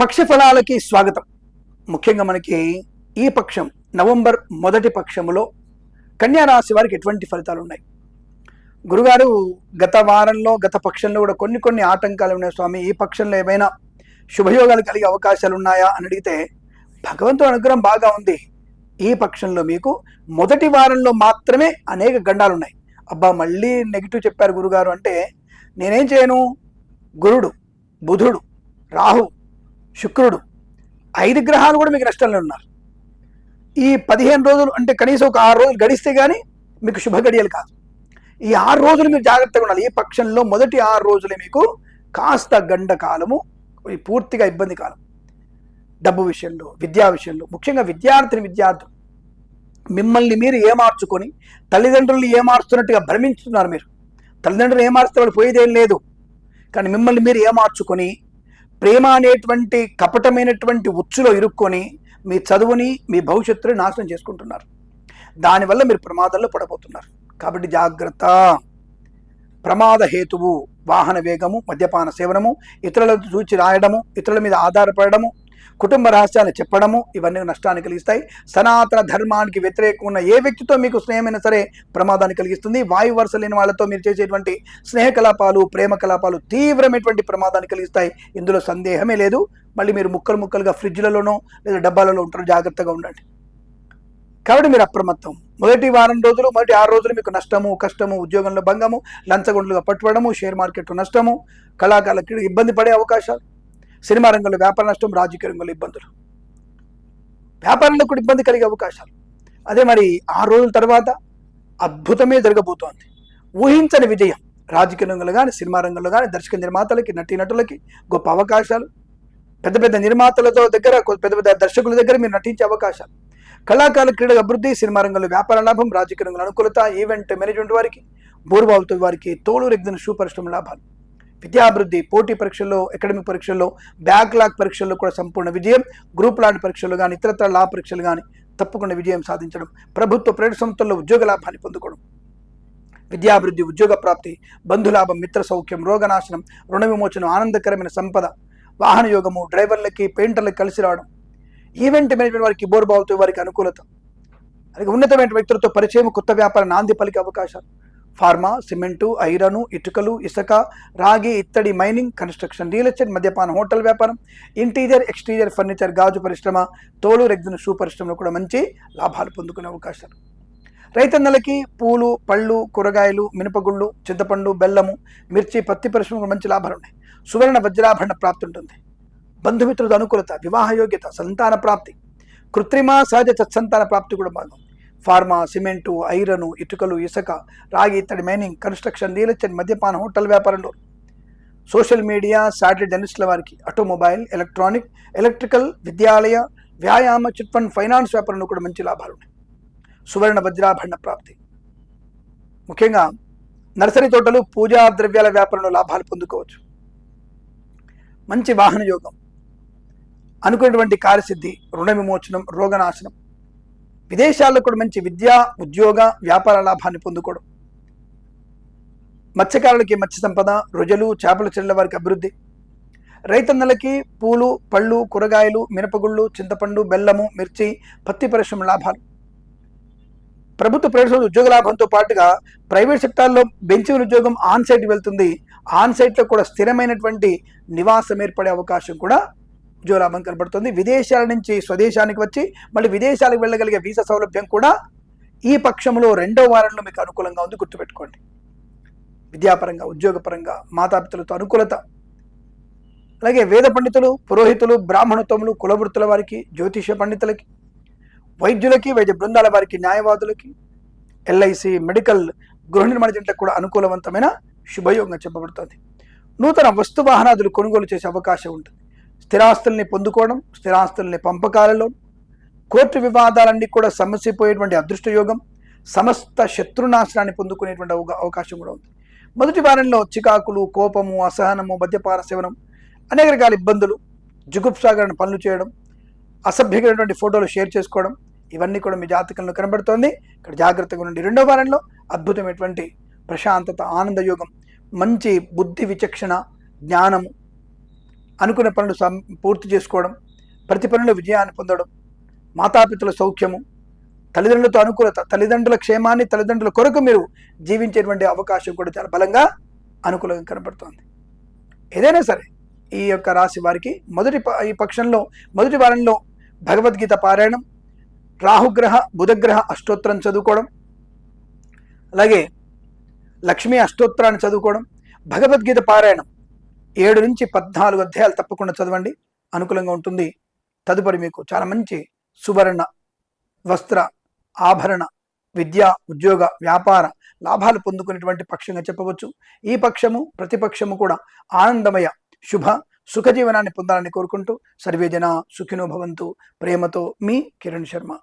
పక్ష ఫలాలకి స్వాగతం. ముఖ్యంగా మనకి ఈ పక్షం నవంబర్ మొదటి పక్షములో కన్యా రాశి వారికి ఎటువంటి ఫలితాలు ఉన్నాయి? గురుగారు గత వారంలో గత పక్షంలో కూడా కొన్ని కొన్ని ఆటంకాలు ఉన్నాయి స్వామి. ఈ పక్షంలో ఏమైనా శుభయోగాలు కలిగే అవకాశాలు ఉన్నాయా అని అడిగితే భగవంతుడు అనుగ్రహం బాగా ఉంది. ఈ పక్షంలో మీకు మొదటి వారంలో మాత్రమే అనేక గండాలు ఉన్నాయి. అబ్బా మళ్ళీ నెగిటివ్ చెప్పారు గురుగారు అంటే నేనేం చేయను? గురుడు బుధుడు రాహు శుక్రుడు. ఐదు గ్రహాలు కూడా మీకు నష్టంలో ఉన్నారు. ఈ పదిహేను రోజులు అంటే కనీసం ఒక ఆరు రోజులు గడిస్తే కానీ మీకు శుభ గడియలు కాదు. ఈ ఆరు రోజులు మీరు జాగ్రత్తగా ఉండాలి. ఈ పక్షంలో మొదటి ఆరు రోజులే మీకు కాస్త గండ కాలము పూర్తిగా ఇబ్బంది కాలం. డబ్బు విషయంలో విద్యా విషయంలో ముఖ్యంగా విద్యార్థిని విద్యార్థులు. మిమ్మల్ని మీరు ఏమార్చుకొని తల్లిదండ్రులు ఏమార్చుతున్నట్టుగా భ్రమించుతున్నారు మీరు. తల్లిదండ్రులు ఏమార్స్తే వాళ్ళు పోయేదేం లేదు. కానీ మిమ్మల్ని మీరు ఏమార్చుకొని ప్రేమ అనేటువంటి కపటమైనటువంటి ఉచ్చులో ఇరుక్కొని మీ చదువుని మీ భవిష్యత్తుని నాశనం చేసుకుంటున్నారు. దానివల్ల మీరు ప్రమాదంలో పడబోతున్నారు. కాబట్టి జాగ్రత్త. ప్రమాద హేతువు వాహన వేగము మద్యపాన సేవనము ఇతరులను చూచి రాయడము ఇతరుల మీద ఆధారపడము కుటుంబ రహస్యాలు చెప్పడము ఇవన్నీ నష్టాన్ని కలిగిస్తాయి. సనాతన ధర్మానికి వ్యతిరేకంగా ఉన్న ఏ వ్యక్తితో మీకు స్నేహమైనా సరే ప్రమాదాన్ని కలిగిస్తుంది. వాయు వరుస లేని వాళ్ళతో మీరు చేసేటువంటి స్నేహ కలాపాలు ప్రేమ కలాపాలు తీవ్రమైనటువంటి ప్రమాదాన్ని కలిగిస్తాయి. ఇందులో సందేహమే లేదు. మళ్ళీ మీరు ముక్కలు ముక్కలుగా ఫ్రిడ్జ్లలోనో లేదా డబ్బాలలో ఉంటారు. జాగ్రత్తగా ఉండండి. కాబట్టి మీరు అప్రమత్తం. మొదటి వారం రోజులు మొదటి ఆరు రోజులు మీకు నష్టము కష్టము ఉద్యోగంలో భంగము లంచగొండలుగా పట్టుబడము షేర్ మార్కెట్ నష్టము కళాకారులకు ఇబ్బంది పడే అవకాశాలు. సినిమా రంగంలో వ్యాపార నష్టం రాజకీయ రంగంలో ఇబ్బందులు. వ్యాపారంలో కూడా ఇబ్బంది కలిగే అవకాశాలు. అదే మరి ఆరు రోజుల తర్వాత అద్భుతమే జరగబోతోంది. ఊహించని విజయం. రాజకీయ రంగంలో కానీ సినిమా రంగంలో కానీ దర్శక నిర్మాతలకి నటీనటులకి గొప్ప అవకాశాలు. పెద్ద పెద్ద నిర్మాతలతో దగ్గర పెద్ద పెద్ద దర్శకుల దగ్గర మీరు నటించే అవకాశాలు. కళాకారుల క్రీడల అభివృద్ధి సినిమా రంగంలో వ్యాపార లాభం రాజకీయ రంగంలో అనుకూలత ఈవెంట్ మేనేజ్మెంట్ వారికి బోరుబావులతో వారికి తోడు రెగ్గిన షూ పరిశ్రమ లాభాలు. విద్యాభివృద్ధి పోటీ పరీక్షల్లో అకాడమిక్ పరీక్షల్లో బ్యాక్లాగ్ పరీక్షల్లో కూడా సంపూర్ణ విజయం గ్రూప్ లాంటి పరీక్షలు కానీ ఇతరత్ర లా పరీక్షలు కానీ తప్పకుండా విజయం సాధించడం ప్రభుత్వ ప్రైవేట్ సంస్థల్లో ఉద్యోగ లాభాన్ని పొందుకోవడం విద్యాభివృద్ధి ఉద్యోగ ప్రాప్తి బంధులాభం మిత్ర సౌఖ్యం రోగనాశనం రుణ విమోచనం ఆనందకరమైన సంపద వాహన యోగము డ్రైవర్లకి పెయింటర్లకి కలిసి రావడం ఈవెంట్ మేనేజ్మెంట్ వారికి బోర్బావుతో వారికి అనుకూలత అలాగే ఉన్నతమైన వ్యక్తులతో పరిచయం కొత్త వ్యాపార నాంది పలికే అవకాశాలు ఫార్మా సిమెంటు ఐరను ఇటుకలు ఇసుక రాగి ఇత్తడి మైనింగ్ కన్స్ట్రక్షన్ రియల్ ఎస్టేట్ మద్యపాన హోటల్ వ్యాపారం ఇంటీరియర్ ఎక్స్టీరియర్ ఫర్నిచర్ గాజు పరిశ్రమ తోలు రెగ్జిన్ షూ పరిశ్రమలో కూడా మంచి లాభాలు పొందుకునే అవకాశాలు. రైతన్నలకి పూలు పళ్ళు కూరగాయలు మినపగుళ్ళు చింతపండు బెల్లము మిర్చి పత్తి పరిశ్రమకు మంచి లాభాలు ఉన్నాయి. సువర్ణ వజ్రాభరణ ప్రాప్తి ఉంటుంది. బంధుమిత్రుల అనుకూలత వివాహ యోగ్యత సంతాన ప్రాప్తి కృత్రిమ సహజ సత్సంతాన ప్రాప్తి కూడా బాగుంది. ఫార్మా సిమెంటు ఐరను ఇటుకలు ఇసుక రాగి ఇత్తడి మైనింగ్ కన్స్ట్రక్షన్ రియల్ ఎస్టేట్ మద్యపాన హోటల్ వ్యాపారంలో. సోషల్ మీడియా శాటిలైట్ జర్నలిస్టుల వారికి ఆటోమొబైల్ ఎలక్ట్రానిక్ ఎలక్ట్రికల్ విద్యాలయ వ్యాయామ చిట్ ఫండ్ ఫైనాన్స్ వ్యాపారంలో కూడా మంచి లాభాలు ఉన్నాయి. సువర్ణ వజ్రాభరణ ప్రాప్తి. ముఖ్యంగా నర్సరీ తోటలు పూజా ద్రవ్యాల వ్యాపారంలో లాభాలు పొందుకోవచ్చు. మంచి వాహన యోగం. అనుకున్నటువంటి కార్యసిద్ధి రుణ విమోచనం రోగనాశనం. విదేశాల్లో కూడా మంచి విద్య ఉద్యోగ వ్యాపార లాభాన్ని పొందుకోవడం. మత్స్యకారులకి మత్స్య సంపద రుజలు చేపల చెల్ల వారికి అభివృద్ధి. రైతన్నలకి పూలు పళ్ళు కూరగాయలు మినపగుళ్ళు చింతపండు బెల్లము మిర్చి పత్తి పరిశ్రమ లాభాలు. ప్రభుత్వ ప్రైవేట్ ఉద్యోగ లాభంతో పాటుగా ప్రైవేట్ సెక్టార్లో బెంచిన ఉద్యోగం ఆన్ సైట్ వెళ్తుంది. ఆన్ సైట్లో కూడా స్థిరమైనటువంటి నివాసం ఏర్పడే అవకాశం కూడా ఉద్యోగ కనబడుతుంది. విదేశాల నుంచి స్వదేశానికి వచ్చి మళ్ళీ విదేశాలకు వెళ్ళగలిగే వీసా సౌలభ్యం కూడా ఈ పక్షంలో రెండో వారంలో మీకు అనుకూలంగా ఉంది. గుర్తుపెట్టుకోండి. విద్యాపరంగా ఉద్యోగపరంగా మాతాపితలతో అనుకూలత. అలాగే వేద పండితులు పురోహితులు బ్రాహ్మణోత్తములు కులవృత్తుల వారికి జ్యోతిష పండితులకి వైద్యులకి వైద్య బృందాల వారికి న్యాయవాదులకి ఎల్ఐసి మెడికల్ గృహ నిర్మాణ జంటలకు కూడా అనుకూలవంతమైన శుభయోగంగా చెప్పబడుతుంది. నూతన వస్తు వాహనాదులు కొనుగోలు చేసే అవకాశం ఉంటుంది. స్థిరాస్తుల్ని పొందుకోవడం స్థిరాస్తుల్ని పంపకాలలో. కోర్టు వివాదాలన్నీ కూడా సమస్యపోయేటువంటి అదృష్ట యోగం సమస్త శత్రునాశనాన్ని పొందుకునేటువంటి అవకాశం కూడా ఉంది. మొదటి వారంలో చికాకులు కోపము అసహనము మద్యపాన సేవనం అనేక రకాల ఇబ్బందులు జుగుప్సాగరణ పనులు చేయడం అసభ్యకరమైనటువంటి ఫోటోలు షేర్ చేసుకోవడం ఇవన్నీ కూడా మీ జాతకంలో కనబడుతోంది. ఇక్కడ జాగ్రత్తగా ఉండండి. రెండో వారంలో అద్భుతమైనటువంటి ప్రశాంతత ఆనందయోగం మంచి బుద్ధి విచక్షణ జ్ఞానము అనుకున్న పనులు సం- పూర్తి చేసుకోవడం ప్రతి పనిలో విజయాన్ని పొందడం మాతాపితల సౌఖ్యము తల్లిదండ్రులతో అనుకూలత తల్లిదండ్రుల క్షేమాన్ని తల్లిదండ్రుల కొరకు మీరు జీవించేటువంటి అవకాశం కూడా చాలా బలంగా అనుకూలంగా కనబడుతోంది. ఏదైనా సరే ఈ యొక్క రాశి వారికి మొదటి ప- ఈ పక్షంలో మొదటి వారంలో భగవద్గీత పారాయణం రాహుగ్రహ బుధగ్రహ అష్టోత్తరం చదువుకోవడం అలాగే లక్ష్మీ అష్టోత్తరాన్ని చదువుకోవడం భగవద్గీత పారాయణం ఏడు నుంచి పద్నాలుగు అధ్యాయాలు తప్పకుండా చదవండి. అనుకూలంగా ఉంటుంది. తదుపరి మీకు చాలా మంచి సువర్ణ వస్త్ర ఆభరణ విద్య ఉద్యోగ వ్యాపార లాభాలు పొందుకునేటువంటి పక్షంగా చెప్పవచ్చు. ఈ పక్షము ప్రతిపక్షము కూడా ఆనందమయ శుభ సుఖజీవనాన్ని పొందాలని కోరుకుంటూ సర్వేజన సుఖినో భవంతు. ప్రేమతో మీ కిరణ్ శర్మ.